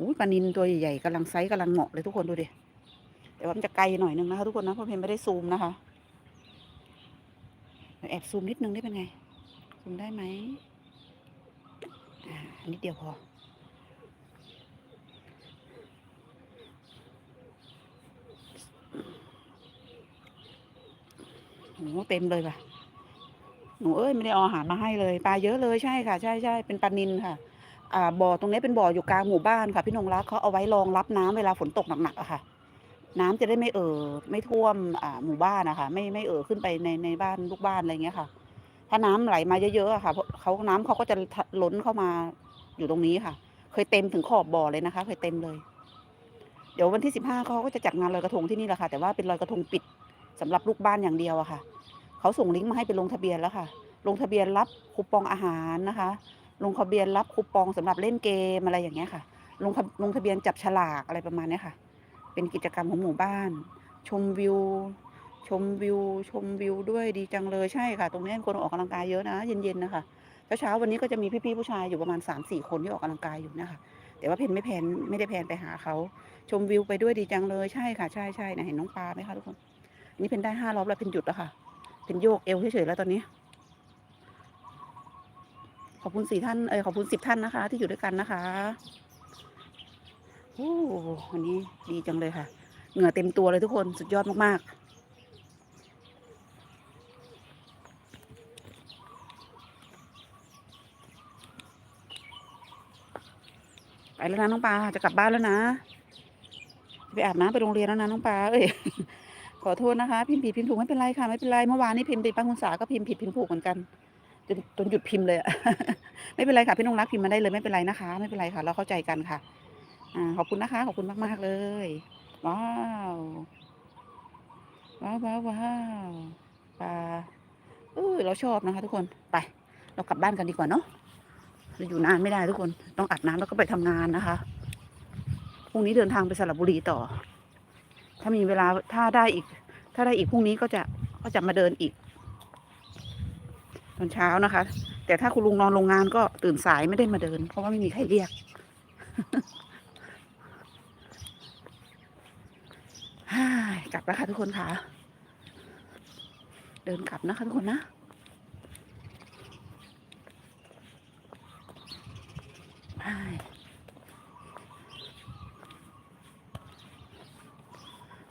อุ้ยปลานินตัวใหญ่ๆกำลังไซส์กำลังเหมาะเลยทุกคนดูดิแต่ว่ามันจะไกลหน่อยนึงนะคะทุกคนนะเพราะเพนไม่ได้ซูมนะคะแอบซูมนิดนึงได้เป็นไงซูมได้ไหมอ่านิดเดียวพอโหเต็มเลยป่ะหนูเอ้ยไม่ได้เอาอาหารมาให้เลยปลาเยอะเลยใช่ค่ะ ใช่ใช่เป็นปลานินค่ะ บ่อตรงนี้เป็นบ่ออยู่กลางหมู่บ้านค่ะ พี่นงรักเขาเอาไว้รองรับน้ำเวลาฝนตกหนักๆอะค่ะ น้ำจะได้ไม่เอ่อไม่ท่วมอ่าหมู่บ้านนะคะไม่ไม่เอ่อขึ้นไปในในบ้านลูกบ้านอะไรเงี้ยค่ะ ถ้าน้ำไหลมาเยอะๆอะค่ะเพราะเขาน้ำเขาก็จะล้นเข้ามาอยู่ตรงนี้ค่ะ เคยเต็มถึงขอบบ่อเลยนะคะ เคยเต็มเลย เดี๋ยววันที่สิบห้าเขาก็จะจัดงานลอยกระทงที่นี่แหละค่ะ แต่ว่าเป็นลอยกระทงปิดสำหรับลูกบ้านอย่างเดียวอะค่ะเขาส่งลิงก์มาให้ไปลงทะเบียนแล้วค่ะ ลงทะเบียนรับคูปองอาหารนะคะ ลงทะเบียนรับคูปองสำหรับเล่นเกมอะไรอย่างเงี้ยค่ะ ลงทะลงทะเบียนจับฉลากอะไรประมาณเนี้ยค่ะ เป็นกิจกรรมของหมู่บ้าน ชมวิว ชมวิว ชมวิวด้วยดีจังเลยใช่ค่ะ ตรงนี้คนออกกำลังกายเยอะนะเย็นๆนะคะเช้าๆวันนี้ก็จะมีพี่ๆผู้ชายอยู่ประมาณ3าสี่คนที่ออกกำลังกายอยู่นะคะ แต่ว่าเพนไม่แพนไม่ได้แพนไปหาเขา ชมวิวไปด้วยดีจังเลยใช่ค่ะใช่ใช่นะเห็นน้องปลาไหมคะทุกคนนนี่เพนได้ห้ารอบแล้วเพนหยุดแล้วค่ะเพนโยกเอวเฉยๆแล้วตอนนี้ ขอบคุณสี่ท่านเออขอบคุณสิบท่านนะคะ ที่อยู่ด้วยกันนะคะโอ้วันนี้ดีจังเลยค่ะ เหงื่อเต็มตัวเลยทุกคนสุดยอดมากๆไปแล้วนะน้องปลาจะกลับบ้านแล้วนะ ไปอาบน้ำไปโรงเรียนแล้วนะน้องปลาเอ้ยขอโทษนะคะ พิมพ์ผิดพิมพ์ถูกไม่เป็นไรค่ะไม่เป็นไรเมื่อวานนี้พิมพ์ไปป้าคุณสาก็พิมพ์ผิดพิมพ์ถูกเหมือนกัน จนจนหยุดพิมพ์เลยอะไม่เป็นไรค่ะพี่นงรักพิมพ์มาได้เลยไม่เป็นไรนะคะ ไม่เป็นไรค่ะ เราเข้าใจกันค่ะ อ่า ขอบคุณนะคะ ขอบคุณมาก ๆ เลย ว้าว ว้าวว้าวว้าวปลาเออเราชอบนะคะ ทุกคนไป เรากลับบ้านกันดีกว่าเนาะเราอยู่นานไม่ได้ทุกคนต้องอาบน้ำแล้วก็ไปทำงานนะคะพรุ่งนี้เดินทางไปสระบุรีต่อ ถ้ามีเวลาถ้าได้อีก ถ้าได้อีกพรุ่งนี้ก็จะก็จะมาเดินอีก ตอนเช้านะคะ แต่ถ้าคุณลุงนอนโรงงานก็ตื่นสายไม่ได้มาเดิน เพราะว่าไม่มีใครเรียก กลับแล้วค่ะทุกคนค่ะ เดินกลับนะคะทุกคนนะ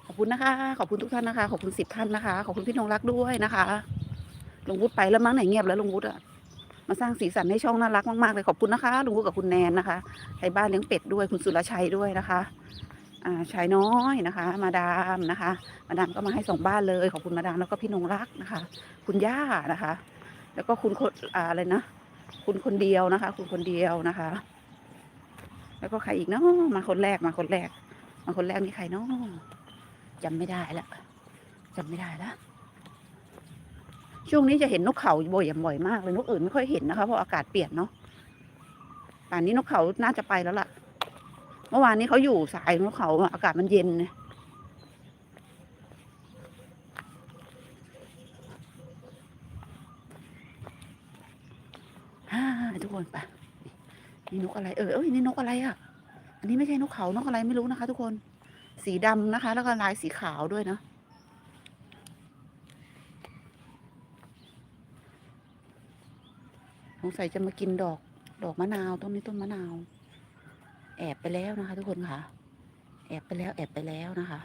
ขอบคุณนะคะ ขอบคุณทุกท่านนะคะ ขอบคุณสิบท่านนะคะ ขอบคุณพี่นงรักด้วยนะคะ ลุงวุฒิไปแล้วมั้งไหนเงียบแล้วลุงวุฒิอะมาสร้างสีสันให้ช่องน่ารักมากๆเลยขอบคุณนะคะลุงวุฒิกับคุณแนนนะคะไทยบ้านเลี้ยงเป็ดด้วยคุณสุรชัยด้วยนะคะอ่าชายน้อยนะคะ มาดามนะคะ มาดามก็มาให้สองบ้านเลยขอบคุณมาดามแล้วก็พี่นงรักนะคะ คุณย่านะคะ แล้วก็คุณคนอ่าอะไรนะคุณคนเดียวนะคะ คุณคนเดียวนะคะ แล้วก็ใครอีกเนาะมาคนแรกมาคนแรก มาคนแรกนี่ใครเนาะจำไม่ได้ละจำไม่ได้ละ ช่วงนี้จะเห็นนกเขาบ่อยอย่างบ่อยมากเลยนกอื่นไม่ค่อยเห็นนะคะเพราะอากาศเปลี่ยนเนาะป่านนี้นกเขาน่าจะไปแล้วล่ะ เมื่อวานนี้เขาอยู่สายของเขาอากาศมันเย็นนะฮ่าทุกคนไปนี่นกอะไรเออเอ้ยนี่นกอะไรอะ อันนี้ไม่ใช่นกเขานกอะไรไม่รู้นะคะ ทุกคน สีดำนะคะ แล้วก็ลายสีขาวด้วยเนาะ งสัยจะมากินดอก ดอกมะนาวต้นนี้ต้นมะนาว แอบไปแล้วนะคะ ทุกคนค่ะ แอบไปแล้ว แอบไปแล้วนะคะ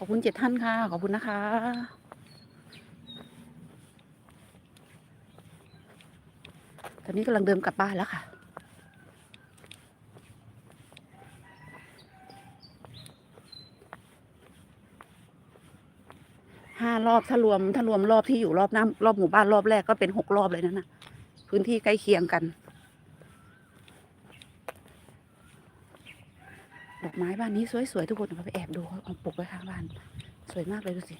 ขอบคุณเจ็ดท่านค่ะ ขอบคุณนะคะ อนนี้กำลังเดินกลับบ้านแล้วค่ะ ห้ารอบถ้ารวมถ้ารวมรอบที่อยู่รอบน้ำรอบหมู่บ้านรอบแรกก็เป็นหกรอบเลยนั่นนะพื้นที่ใกล้เคียงกัน ดอกไม้บ้านนี้สวยๆทุกคนเอาไปแอบดูเขาเอาปลูกไว้ข้างบ้าน สวยมากเลยดูสิ